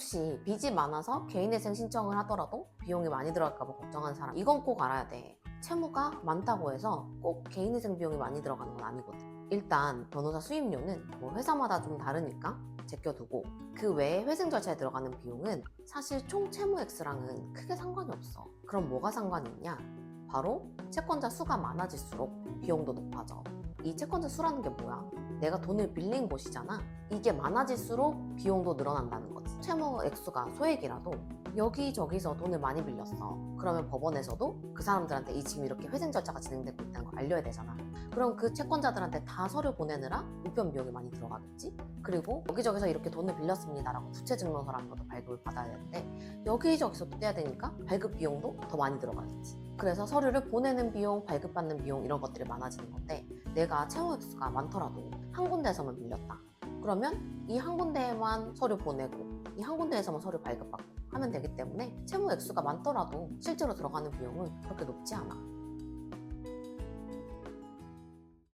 혹시 빚이 많아서 개인회생 신청을 하더라도 비용이 많이 들어갈까봐 걱정하는 사람 이건 꼭 알아야 돼. 채무가 많다고 해서 꼭 개인회생 비용이 많이 들어가는 건 아니거든. 일단 변호사 수임료는 뭐 회사마다 좀 다르니까 제껴두고 그 외에 회생 절차에 들어가는 비용은 사실 총 채무 액수랑은 크게 상관이 없어. 그럼 뭐가 상관이 있냐? 바로 채권자 수가 많아질수록 비용도 높아져. 이 채권자 수라는 게 뭐야? 내가 돈을 빌린 곳이잖아 이게 많아질수록 비용도 늘어난다는 거지. 채무 액수가 소액이라도 여기저기서 돈을 많이 빌렸어. 그러면 법원에서도 그 사람들한테 이 지금 이렇게 회생 절차가 진행되고 있다는 걸 알려야 되잖아. 그럼 그 채권자들한테 다 서류 보내느라 우편 비용이 많이 들어가겠지? 그리고 여기저기서 이렇게 돈을 빌렸습니다라고 부채 증명서라는 것도 발급을 받아야 되는데 여기저기서 또 떼야 되니까 발급 비용도 더 많이 들어가겠지. 그래서 서류를 보내는 비용, 발급받는 비용 이런 것들이 많아지는 건데 내가 채무 액수가 많더라도 한 군데에서만 빌렸다. 그러면 이 한 군데에만 서류 보내고 이 한 군데에서만 서류 발급받고 하면 되기 때문에 채무 액수가 많더라도 실제로 들어가는 비용은 그렇게 높지 않아.